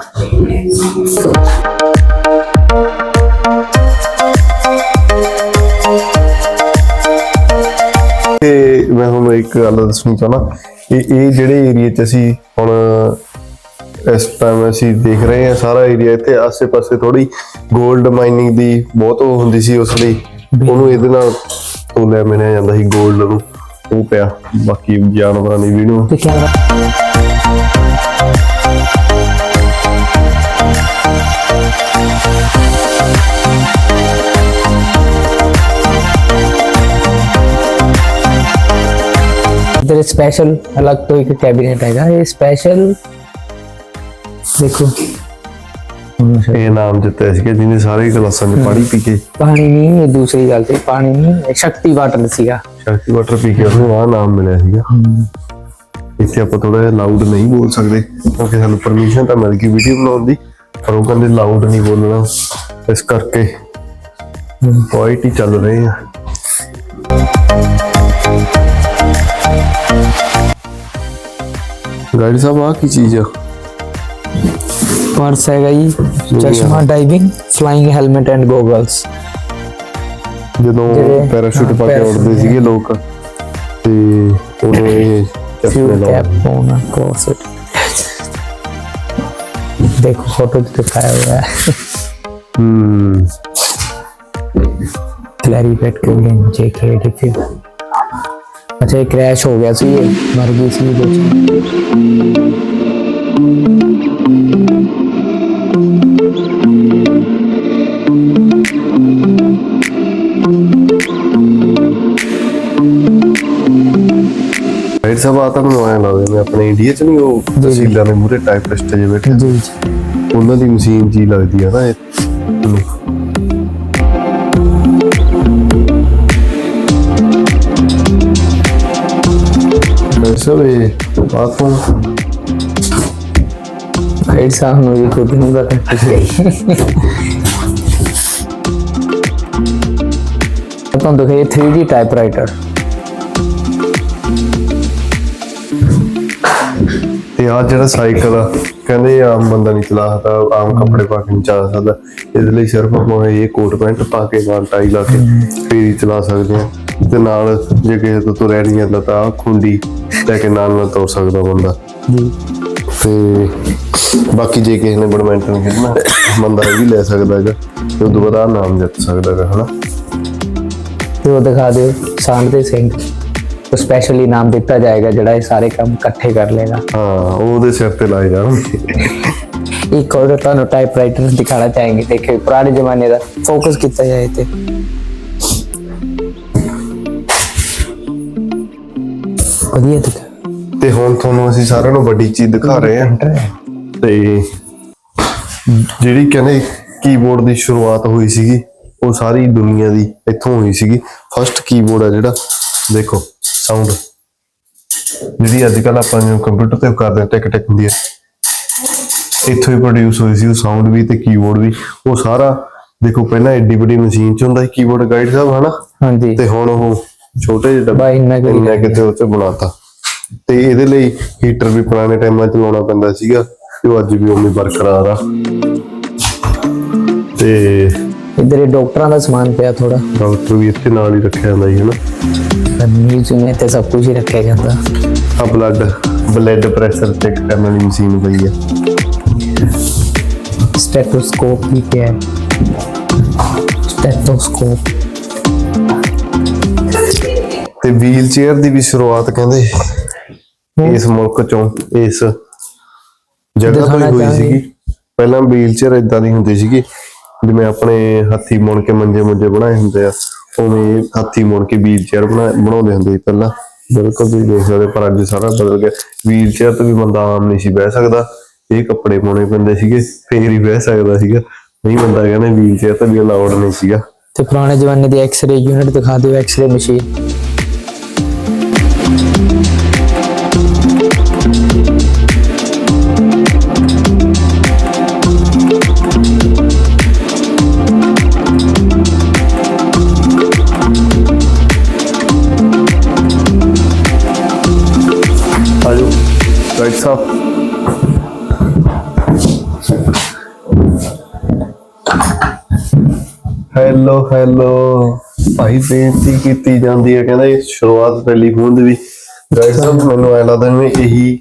ਤੇ ਮੈਂ ਹੁਣ ਇੱਕ ਗੱਲ ਦੱਸਣੀ ਚਾਹਣਾ ਇਹ ਇਹ ਜਿਹੜੇ ਏਰੀਆ 'ਚ ਅਸੀਂ ਹੁਣ ਇਸ ਟਾਈਮ ਅਸੀਂ ਦੇਖ ਰਹੇ ਹਾਂ, ਸਾਰਾ ਏਰੀਆ ਇੱਥੇ ਆਸੇ-ਪਾਸੇ ਥੋੜੀ 골ਡ ਮਾਈਨਿੰਗ ਦੀ ਬਹੁਤ ਉਹ ਹੁੰਦੀ ਸੀ ਉਸ ਲਈ। ਉਹਨੂੰ ਇਹਦੇ ਨਾਲ ਤੋਲਿਆ ਮਿਲਿਆ ਜਾਂਦਾ ਸੀ 골ਡ ਨੂੰ। ਉਹ ਪਿਆ, ਬਾਕੀ ਜਾਨਵਰਾਂ ਦੀ ਵੀਡੀਓ इधर स्पेशल अलग तो एक कैबिनेट हैगा ये स्पेशल देखो ਇਹ ਨਾਮ ਦਿੱਤੇ ਸੀਗੇ ਜਿਹਨੇ ਸਾਰੇ ਕਲਾਸਾਂ 'ਚ ਪਾਣੀ ਪੀ ਕੇ पानी नहीं ये दूसरी गल थी पानी नहीं शक्ति वाटर सीगा ਸ਼ਕਤੀ ਵਾਟਰ ਪੀ ਕੇ ਉਹਨੂੰ ਆਹ ਨਾਮ ਮਿਲਿਆ ਸੀਗਾ ਇੱਥੇ ਆਪਾਂ ਥੋੜਾ ਜਿਹਾ ਲਾਊਡ ਨਹੀਂ ਬੋਲ ਸਕਦੇ ਕਿਉਂਕਿ ਸਾਨੂੰ ਪਰਮਿਸ਼ਨ ਤਾਂ ਮਿਲ ਗਈ ਵੀਡੀਓ ਬਣਾਉਣ ਦੀ ਪਰ ਉਹ ਕਹਿੰਦੇ ਲਾਊਡ ਨਹੀਂ ਬੋਲਣਾ ਇਸ ਕਰਕੇ ਕੁਆਇਟ ਹੀ ਚੱਲ ਰਹੇ ਆ ਗਾਈਡ ਸਾਹਿਬ ਆ ਕੀ ਚੀਜ਼ ਆ पर्स हैगा जी चश्मा diving flying helmet and goggles ਜਦੋਂ ਜਿਹੜੇ- ਪੈਰਾਸ਼ੂਟ ਹਾਂ, ਪਾ ਕੇ parachute ਉੱਡਦੇ ਸੀਗੇ ਲੋਕ ਤੇ ਉਦੋਂ ਇਹ ਚਸ਼ਮੇ फ्यूल ਲਾਉਂਦੇ कैप होना कॉर्सेट देखो फ़ोटो तो दिखाया हुआ है। ਹੂੰ क्लैरिपेट के लिए जेके डिफिल अच्छा ये क्रैश हो गया सो ये मर गई सी ਸਭਾ ਤਾਂ ਮੈਨੂੰ ਆਇਆ ਲੱਗਦਾ ਮੈਂ ਆਪਣੇ ਇੰਡੀਆ ਚ ਨਹੀਂ ਉਹ ਤਹਿਸੀਲਾਂ ਦੇ ਮੂਰੇ ਟਾਈਪਿਸਟ ਜੇ ਬੈਠੇ ਜੀ ਉਹਨਾਂ ਦੀ ਮਸ਼ੀਨ ਜੀ ਲੱਗਦੀ ਹੈ ਨਾ ਇਹ। ਸਭੇ ਬਾਥਰੂਮ ਐਡ ਸਾਹ ਨੂੰ ਇਹ ਖੁਦ ਨੂੰ ਦਾ ਤੁਹਾਨੂੰ ਦਿਖੇ 3D ਟਾਈਪਰਾਈਟਰ ਤੇ ਆ ਜਿਹੜਾ ਸਾਈਕਲ ਆ, ਕਹਿੰਦੇ ਆਮ ਬੰਦਾ ਨਹੀਂ ਚਲਾ ਸਕਦਾ, ਆਮ ਕੱਪੜੇ ਪਾ ਕੇ ਨਹੀਂ ਚਲਾ ਸਕਦਾ। ਇਹਦੇ ਲਈ ਸਿਰਫ ਆਪਾਂ ਇਹ ਕੋਟ ਪੈਂਟ ਪਾ ਕੇ ਨਾਲ ਟਾਈ ਲਾ ਕੇ ਫੇਰ ਹੀ ਚਲਾ ਸਕਦੇ ਆ ਤੇ ਨਾਲ ਜੇ ਕਿਸੇ ਤੋਂ ਤੁਰਿਆ ਨਹੀਂ ਜਾਂਦਾ ਤਾਂ ਖੁੰਡੀ ਲੈ ਕੇ ਨਾਲ ਨਾਲ ਤੁਰ ਸਕਦਾ ਬੰਦਾ। ਤੇ ਬਾਕੀ ਜੇ ਕਿਸੇ ਨੇ ਬੈਡਮਿੰਟਨ ਖੇਡਣਾ, ਬੰਦਾ ਇਹ ਵੀ ਲੈ ਸਕਦਾ ਹੈਗਾ ਤੇ ਉਦੋਂ ਬਾਅਦ ਆਹ ਨਾਮ ਜਿੱਤ ਸਕਦਾ ਹੈਗਾ, ਹਨਾ? ਤੇ ਉਹ ਦਿਖਾ ਦਿਓ ਸਾਂਢਦੇ ਸਿੰਘ। ਸਪੈਸ਼ਲੀ ਨਾਮ ਦਿੱਤਾ ਜਾਏਗਾ ਜਿਹੜਾ ਇਹ ਸਾਰੇ ਕੰਮ ਇਕੱਠੇ ਕਰ ਲੇਗਾ ਹਾਂ ਉਹ ਉਹਦੇ ਸਿਰ ਤੇ ਲਾਏ ਜਾਣਗੇ। ਇੱਕ ਹੋਰ ਤੁਹਾਨੂੰ ਟਾਈਪਰਾਈਟਰ ਦਿਖਾਣਾ ਚਾहेंगे ਦੇਖੇ ਪੁਰਾਣੇ ਜ਼ਮਾਨੇ ਦਾ ਫੋਕਸ ਕੀਤਾ ਜਾਏ ਤੇ। ਵਧੀਆ ਦਿਖਾ ਤੇ ਹੁਣ ਤੁਹਾਨੂੰ ਅਸੀਂ ਸਾਰਿਆਂ ਨੂੰ ਵੱਡੀ ਚੀਜ਼ ਦਿਖਾ ਰਹੇ ਹਾਂ। ਤੇ ਜਿਹੜੀ ਕਹਿੰਦੇ ਕੀਬੋਰਡ ਦੀ ਸ਼ੁਰੂਆਤ ਹੋਈ ਸੀਗੀ ਉਹ ਸਾਰੀ ਦੁਨੀਆ ਦੀ ਇੱਥੋਂ ਹੋਈ ਸੀਗੀ। ਫਸਟ ਕੀਬੋਰਡ ਆ ਜਿਹੜਾ ਦੇਖੋ। ਸਾਊਂਡ ਜਿਹੜੀ ਅੱਜ ਕੱਲ ਆਪਾਂ ਜਿਵੇਂ ਕੰਪਿਊਟਰ ਤੇ ਕਰਦੇ ਟਿਕ ਟਿਕ ਹੁੰਦੀ ਹੈ। ਇੱਥੋਂ ਹੀ ਪ੍ਰੋਡਿਊਸ ਹੋਈ ਸੀ ਉਹ ਸਾਊਂਡ ਵੀ ਤੇ ਕੀਬੋਰਡ ਵੀ। ਉਹ ਸਾਰਾ ਦੇਖੋ ਪਹਿਲਾਂ ਐਡੀ ਵੱਡੀ ਮਸ਼ੀਨ ਚ ਹੁੰਦਾ ਸੀ ਕੀਬੋਰਡ ਗਾਈਡ ਸਾਹਿਬ ਹਨਾ? ਹਾਂਜੀ। ਤੇ ਹੁਣ ਉਹ ਛੋਟੇ ਜਿਹੇ ਡੱਬੇ ਇੰਨਾ ਕੁ ਹੀ ਇੰਨਾ ਕਿਤੇ ਉੱਤੇ ਬਣਾਤਾ। ਤੇ ਇਹਦੇ ਲਈ ਹੀਟਰ ਵੀ ਪੁਰਾਣੇ ਟਾਈਮਾਂ 'ਚ ਲਾਉਣਾ ਪੈਂਦਾ ਸੀਗਾ ਤੇ ਉਹ ਅੱਜ ਵੀ ਉਵੇਂ ਬਰਕਰਾਰ ਆ। ਤੇ ਇਧਰੇ ਡਾਕਟਰਾਂ ਦਾ ਸਮਾਨ ਪਿਆ ਥੋੜਾ ਡਾਕਟਰ ਵੀ ਇੱਥੇ ਨਾਲ ਹੀ ਰੱਖਿਆ ਜਾਂਦਾ ਜੀ ਹਨਾ? ਨੀਚ ਨੇ ਤੇ ਸਭ ਕੁਝ ਹੀ ਰੱਖਿਆ ਜਾਂਦਾ। ਆ ਬਲੱਡ ਬਲੱਡ ਪ੍ਰੈਸ਼ਰ ਚੈੱਕ ਕਰਨ ਵਾਲੀ ਮਸ਼ੀਨ ਪਈ ਹੈ ਸਟੈਥੋਸਕੋਪ ਵੀ ਪਿਆ ਹੈ। ਸਟੈਥੋਸਕੋਪ ਤੇ ਵੀਲ ਚੇਅਰ ਦੀ ਵੀ ਸ਼ੁਰੂਆਤ ਕਹਿੰਦੇ ਇਸ ਮੁਲਕ ਚੋਂ ਇਸ ਜਗ੍ਹਾ ਤੋਂ ਹੋਈ ਸੀਗੀ। ਪਹਿਲਾਂ ਵੀਲ ਚੇਅਰ ਇਦਾਂ ਦੀ ਹੁੰਦੀ ਸੀਗੀ। ਜਿਵੇਂ ਆਪਣੇ ਹੱਥੀ ਮੁੜ ਕੇ ਮੰਜੇ ਮੁੰਜੇ ਬਣਾਏ ਹੁੰਦੇ ਆ, ਉਵੇਂ ਹੱਥੀ ਮੁੜ ਕੇ ਵੀਲ ਚੇਅਰ ਬਣਾ, ਬਣਾਉਂਦੇ ਹੁੰਦੇ ਸੀ ਪਹਿਲਾਂ। ਬਿਲਕੁਲ ਤੁਸੀਂ ਦੇਖ ਸਕਦੇ ਪਰ ਅੱਜ ਸਾਰਾ ਬਦਲ ਗਿਆ। ਵੀਲ ਚੇਅਰ ਤੇ ਵੀ ਬੰਦਾ ਆਮ ਨਹੀਂ ਸੀ ਬਹਿ ਸਕਦਾ। ਇਹ ਕੱਪੜੇ ਪਾਉਣੇ ਪੈਂਦੇ ਸੀਗੇ, ਫੇਰ ਹੀ ਬਹਿ ਸਕਦਾ ਸੀਗਾ। ਨਹੀਂ, ਬੰਦਾ ਕਹਿੰਦੇ ਵੀਲ ਚੇਅਰ ਤੇ ਵੀ ਅਲਾਉਡ ਨਹੀਂ ਸੀਗਾ। ਤੇ ਪੁਰਾਣੇ ਜ਼ਮਾਨੇ ਦੀ ਐਕਸ-ਰੇ ਯੂਨਿਟ ਦਿਖਾ ਦਿਓ ਐਕਸ-ਰੇ ਮਸ਼ੀਨ ਹੈਲੋ ਹੈਲੋ ਭਾਈ ਬੇਨਤੀ ਕੀਤੀ ਜਾਂਦੀ ਹੈ ਕਹਿੰਦਾ ਇਹ ਸ਼ੁਰੂਆਤ ਟੈਲੀਫੋਨ ਦੀ ਵੀ। ਰਾਈਟ ਸਾਹਿਬ ਮੈਨੂੰ ਐ ਲੱਗਦਾ ਜਿਵੇਂ ਇਹੀ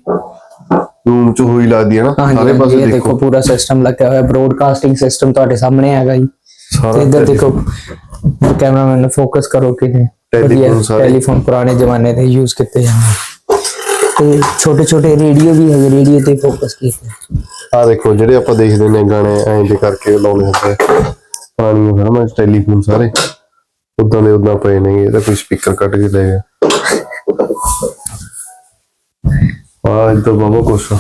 ਰੂਮ ਚ ਹੋਈ ਲੱਗਦੀ ਹੈ ਨਾ। ਸਾਰੇ ਪਾਸੇ ਦੇਖੋ। ਪੂਰਾ ਸਿਸਟਮ ਲੱਗਿਆ ਹੋਇਆ ਬ੍ਰੌਡਕਾਸਟਿੰਗ ਸਿਸਟਮ ਤੁਹਾਡੇ ਸਾਹਮਣੇ ਹੈਗਾ ਜੀ। ਤੇ ਇੱਧਰ ਦੇਖੋ ਕੈਮਰਾਮੈਨ ਨੂੰ ਫੋਕਸ ਕਰੋ ਕਿ ਸਾਰੇ। ਟੈਲੀਫੋਨ ਪੁਰਾਣੇ ਜ਼ਮਾਨੇ ਦੇ ਯੂਜ਼ ਕੀਤੇ ਜਾਂਦੇ ਤੇ ਛੋਟੇ ਛੋਟੇ ਰੇਡੀਓ ਵੀ ਹੈਗੇ ਰੇਡੀਓ ਤੇ ਫੋਕਸ ਕੀਤੇ। ਆ ਦੇਖੋ ਜਿਹੜੇ ਆਪਾਂ ਦੇਖਦੇ ਨੇ ਗਾਣੇ ਐਂ ਜੇ ਕਰਕੇ ਲਾਉਣੇ ਹੁੰਦੇ ਫਿਲਮਾਂ ਚ ਟੈਲੀਫੋਨ ਸਾਰੇ ਉਦਾਂ ਦੇ ਉਦਾਂ ਪਏ ਨੇ ਇਹਦਾ ਕੋਈ ਸਪੀਕਰ ਕੱਟ ਕੇ ਲੈ ਗਿਆ। ਆ ਇੱਧਰ ਬਾਬਾ ਕੁਛ ਆ।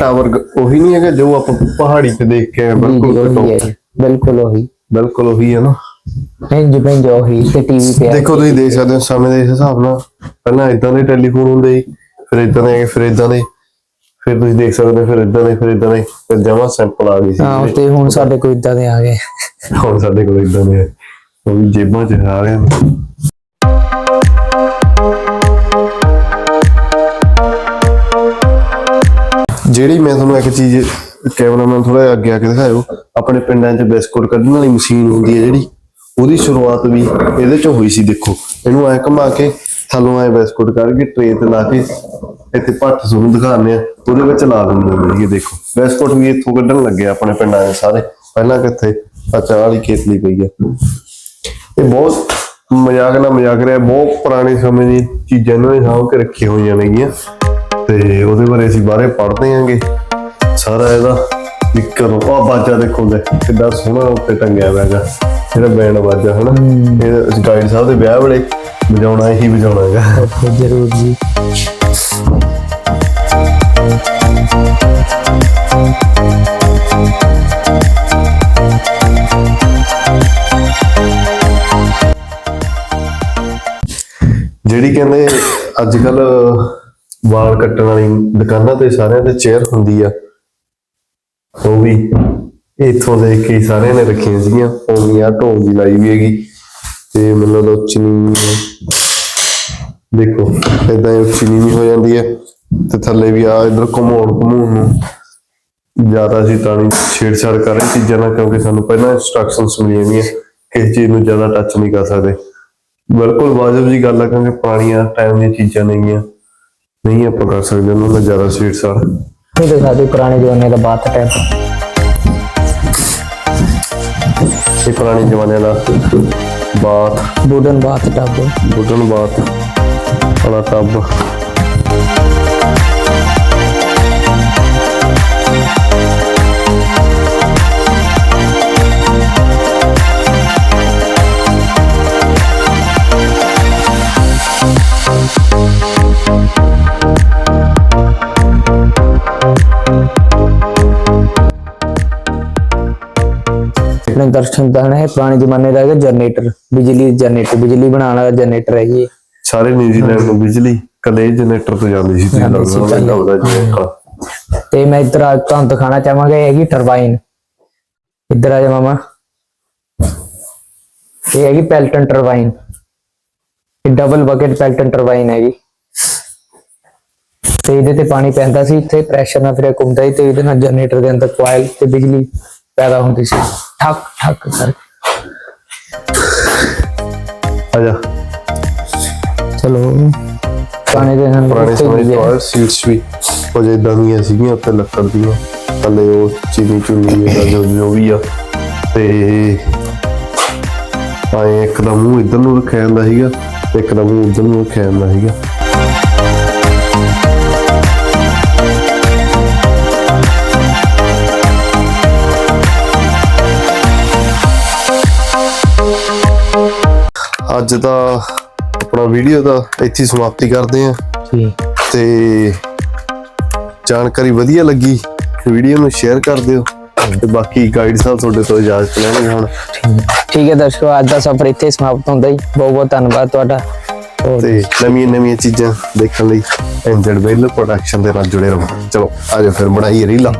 ਟਾਵਰ ਉਹੀ ਨਹੀਂ ਹੈਗਾ ਜੋ ਆਪਾਂ ਪਹਾੜੀ ਤੇ ਦੇਖ ਕੇ ਆਏ, ਬਿਲਕੁਲ ਬਿਲਕੁਲ ਉਹੀ top। ਬਿਲਕੁਲ ਉਹੀ। ਬਿਲਕੁਲ ਉਹੀ ਹੈ ਨਾ। ਇੰਜ ਬਿੰਜ ਉਹੀ ਤੇ ਟੀਵੀ ਤੇ ਦੇਖੋ ਤੁਸੀਂ ਦੇਖ ਸਕਦੇ ਹੋ ਸਮੇਂ ਦੇ ਹਿਸਾਬ ਨਾਲ ਪਹਿਲਾਂ ਇਦਾਂ ਦੇ ਟੈਲੀਫੋਨ ਹੁੰਦੇ ਸੀ ਫਿਰ ਇਦਾਂ ਦੇ ਫਿਰ ਇਦਾਂ ਦੇ। ਫਿਰ ਤੁਸੀਂ ਦੇਖ ਸਕਦੇ ਹੋ ਫਿਰ ਇਦਾਂ ਦੇ ਫਿਰ ਇਦਾਂ ਦੇ ਫਿਰ ਜਮਾ ਸੈਂਪਲ ਆ ਗਈ ਸੀ। ਹਾਂ ਤੇ ਹੁਣ ਸਾਡੇ ਕੋਲ ਇਦਾਂ ਦੇ ਆ ਗਏ। ਹੁਣ ਸਾਡੇ ਕੋਲ ਇਦਾਂ ਦੇ। ਉਹ ਵੀ ਜੇਬਾਂ 'ਚ ਆ ਰਹੇ ਨੇ ਜਿਹੜੀ ਮੈਂ ਤੁਹਾਨੂੰ ਇੱਕ ਚੀਜ਼ ਕੈਮਰਾਮੈਨ ਥੋੜਾ ਅੱਗੇ ਆ ਕੇ ਦਿਖਾਇਓ ਆਪਣੇ ਪਿੰਡਾਂ 'ਚ ਬਿਸਕੁਟ ਕੱਢਣ ਵਾਲੀ ਮਸ਼ੀਨ ਹੁੰਦੀ ਹੈ ਜਿਹੜੀ ਉਹਦੀ ਸ਼ੁਰੂਆਤ ਵੀ ਇਹਦੇ 'ਚ ਹੋਈ ਸੀ ਦੇਖੋ। ਇਹਨੂੰ ਐ ਘੁਮਾ ਕੇ ਥੱਲੋਂ ਆਏ ਬਿਸਕੁਟ ਕੱਢ ਕੇ ਟ੍ਰੇ ਤੇ ਲਾ ਕੇ ਇੱਥੇ ਭੱਠ ਤੁਹਾਨੂੰ ਦਿਖਾਉਂਦੇ ਆ ਉਹਦੇ ਵਿੱਚ ਲਾ ਦਿੰਦੇ ਨੇ ਇਹ ਦੇਖੋ। ਬਿਸਕੁਟ ਵੀ ਇੱਥੋਂ ਕੱਢਣ ਲੱਗੇ ਆਪਣੇ ਪਿੰਡਾਂ ਦੇ ਸਾਰੇ। ਪਹਿਲਾਂ ਕਿੱਥੇ? ਆ ਵਾਲੀ ਖੇਤਲੀ ਪਈ ਆ। ਇਹ ਬਹੁਤ ਮਜ਼ਾਕ ਨਾਲ ਮਜ਼ਾਕ ਰਿਹਾ, ਬਹੁਤ ਪੁਰਾਣੇ ਸਮੇਂ ਦੀ ਚੀਜ਼ਾਂ ਇਹਨਾਂ ਨੇ ਸਾਂਭ ਕੇ ਰੱਖੀਆਂ ਹੋਈਆਂ ਨੇਗੀਆਂ। ਤੇ ਉਹਦੇ ਬਾਰੇ ਅਸੀਂ ਬਾਰੇ ਪੜ੍ਹਦੇ ਆਂਗੇ ਸਾਰਾ ਇਹਦਾ ਵੀ ਕਰੋ। ਆ ਬਾਜਾ ਦੇਖੋ ਲੈ, ਕਿੱਡਾ ਸੋਹਣਾ ਉੱਤੇ ਟੰਗਿਆ ਹੋਇਆ ਹੈਗਾ ਜਿਹੜਾ ਬੈਂਡ ਬਾਜਾ ਹਨਾ? ਇਹ ਗਾਇਡ ਸਾਹਿਬ ਦੇ ਵਿਆਹ ਵੇਲੇ ਵਜਾਉਣਾ ਹੀ ਵਜਾਉਣਾ ਹੈਗਾ ਜਰੂਰ ਜੀ। ਜਿਹੜੀ ਕਹਿੰਦੇ ਅੱਜ ਕੱਲ ਵਾਲ ਕੱਟਣ ਵਾਲੀ ਦੁਕਾਨਾਂ ਤੇ ਸਾਰਿਆਂ ਦੇ ਚੇਅਰ ਹੁੰਦੀ ਆ ਉਹ ਵੀ ਇੱਥੋਂ ਦੇ ਕੇ ਹੀ ਨੇ ਰੱਖੀਆਂ ਸੀਗੀਆਂ ਪੌਣੀਆਂ ਢੋਲ ਦੀ ਲਾਈ ਵੀ ਹੈਗੀ। ਤੇ ਮੈਨੂੰ ਲੱਗਦਾ ਉੱਚੀ ਦੇਖੋ ਇਦਾਂ ਹੀ ਉੱਚੀ ਨੀਵੀਂ ਹੋ ਜਾਂਦੀ ਹੈ ਤੇ ਥੱਲੇ ਵੀ ਆ ਇਧਰ ਘੁਮਾਉਣ ਘੁਮਾਉਣ ਨੂੰ ਜ਼ਿਆਦਾ ਅਸੀਂ ਤਾਂ ਨਹੀਂ ਛੇੜਛਾੜ ਕਰ ਰਹੇ ਚੀਜ਼ਾਂ ਨਾਲ, ਕਿਉਂਕਿ ਸਾਨੂੰ ਪਹਿਲਾਂ ਇਨਸਟਰਕਸ਼ਨਸ ਮਿਲੀਆਂ ਵੀ ਕਿਸੇ ਚੀਜ਼ ਨੂੰ ਜ਼ਿਆਦਾ ਟੱਚ ਨਹੀਂ ਕਰ ਸਕਦੇ। ਬਿਲਕੁਲ ਵਾਜਬ ਜੀ ਗੱਲ ਆ, ਕਿਉਂਕਿ ਪੁਰਾਣੀਆਂ ਟਾਈਮ ਦੀਆਂ ਚੀਜ਼ਾਂ ਨੇਗੀਆਂ ਨਹੀਂ ਆਪਾਂ ਕਰ ਸਕਦੇ, ਉਹਨਾਂ ਨਾਲ ਜ਼ਿਆਦਾ ਛੇੜਛਾੜ। ਇਹ ਤਾਂ ਸਾਡੇ ਪੁਰਾਣੇ ਜ਼ਮਾਨੇ ਦਾ ਬਾਤ ਹੈ। ਇਹ ਪੁਰਾਣੇ ਜ਼ਮਾਨੇ ਦਾ ਬਾਤ ਵੁਡਨ ਬਾਤ ਟੱਬ ਬੁੱਢਣ ਬਾਤ ਵਾਲਾ ਟੱਬ ਆਪਣੇ ਦਰਸ਼ਨ ਦਾਨ ਹੈ ਪੁਰਾਣੇ ਜ਼ਮਾਨੇ ਦਾ ਹੈਗਾ ਜਨਰੇਟਰ ਬਿਜਲੀ ਜਨਰੇਟਰ ਬਿਜਲੀ ਬਣਾਉਣ ਵਾਲਾ ਜਨਰੇਟਰ ਹੈ ਇਹ। ਸਾਰੇ ਨਿਊਜ਼ੀਲੈਂਡ ਨੂੰ ਬਿਜਲੀ ਕਲੇ ਜਨਰੇਟਰ ਤੋਂ ਜਾਂਦੀ ਸੀ ਤੇ ਲੱਗਦਾ ਤੇ ਮੈਂ ਇੱਧਰ ਆ ਤੁਹਾਨੂੰ ਦਿਖਾਣਾ ਚਾਹਾਂਗਾ ਇਹ ਹੈਗੀ ਟਰਬਾਈਨ ਇੱਧਰ ਆ ਜਾ ਮਾਮਾ। ਇਹ ਹੈਗੀ ਪੈਲਟਨ ਟਰਬਾਈਨ ਇਹ ਡਬਲ ਬਕਟ ਪੈਲਟਨ ਟਰਬਾਈਨ ਹੈਗੀ। ਤੇ ਇਹਦੇ ਤੇ ਪਾਣੀ ਪੈਂਦਾ ਸੀ ਇੱਥੇ ਪ੍ਰੈਸ਼ਰ ਨਾਲ ਫਿਰ ਘੁੰਮਦਾ ਸੀ ਤੇ ਇਹਦੇ ਨਾਲ ਜਨਰੇਟਰ ਦੇ ਅੰਦਰ ਕੋਇਲ ਤੇ ਬਿਜਲੀ ਪੈਦਾ ਹੁੰਦੀ ਸੀ। ਠੱਕ ਠੱਕ ਕਰਕੇ। ਆ ਜਾ। ਚਲੋ। ਪਾਣੀ ਦੇ ਨਾਲ ਪੁਰਾਣੇ ਸਮੇਂ ਹੈ। ਤੋਂ ਸੀਟਸ ਵੀ ਉਹ ਜਿੱਦਾਂ ਦੀਆਂ ਸੀਗੀਆਂ ਉੱਤੇ ਲੱਕੜ ਦੀਆਂ। ਥੱਲੇ ਉਹ ਚੀਨੀ ਚੁੰਨੀ ਦਾ ਜੋ ਜੋ ਵੀ ਆ। ਤੇ ਆਏ ਇੱਕ ਦਾ ਮੂੰਹ ਇੱਧਰ ਨੂੰ ਰੱਖਿਆ ਜਾਂਦਾ ਸੀਗਾ ਇੱਕ ਦਾ ਮੂੰਹ ਉੱਧਰ ਨੂੰ ਰੱਖਿਆ ਜਾਂਦਾ ਸੀਗਾ। ਅੱਜ ਦਾ ਆਪਣਾ ਵੀਡੀਓ ਦਾ ਇੱਥੇ ਸਮਾਪਤੀ ਕਰਦੇ ਹਾਂ। ਜੀ ਤੇ ਜਾਣਕਾਰੀ ਵਧੀਆ ਲੱਗੀ ਵੀਡੀਓ ਨੂੰ ਸ਼ੇਅਰ ਕਰ ਦਿਓ ਤੇ ਬਾਕੀ ਗਾਈਡ ਸਾਹਿਬ ਤੁਹਾਡੇ ਤੋਂ ਇਜਾਜ਼ਤ ਲੈਣਗੇ ਹੁਣ। ਠੀਕ ਹੈ ਦਰਸ਼ਕੋ ਅੱਜ ਦਾ ਸਫ਼ਰ ਇੱਥੇ ਸਮਾਪਤ ਹੁੰਦਾ ਜੀ। ਬਹੁਤ ਬਹੁਤ ਧੰਨਵਾਦ ਤੁਹਾਡਾ। ਤੇ ਨਵੀਆਂ ਨਵੀਆਂ ਚੀਜ਼ਾਂ ਦੇਖਣ ਲਈ ਐਂਜਡ ਵੇਲ ਪ੍ਰੋਡਕਸ਼ਨ ਦੇ ਨਾਲ ਜੁੜੇ ਰਹੋ। ਚਲੋ ਆਜੋ ਫਿਰ ਬਣਾਈਏ ਰੀਲਾ।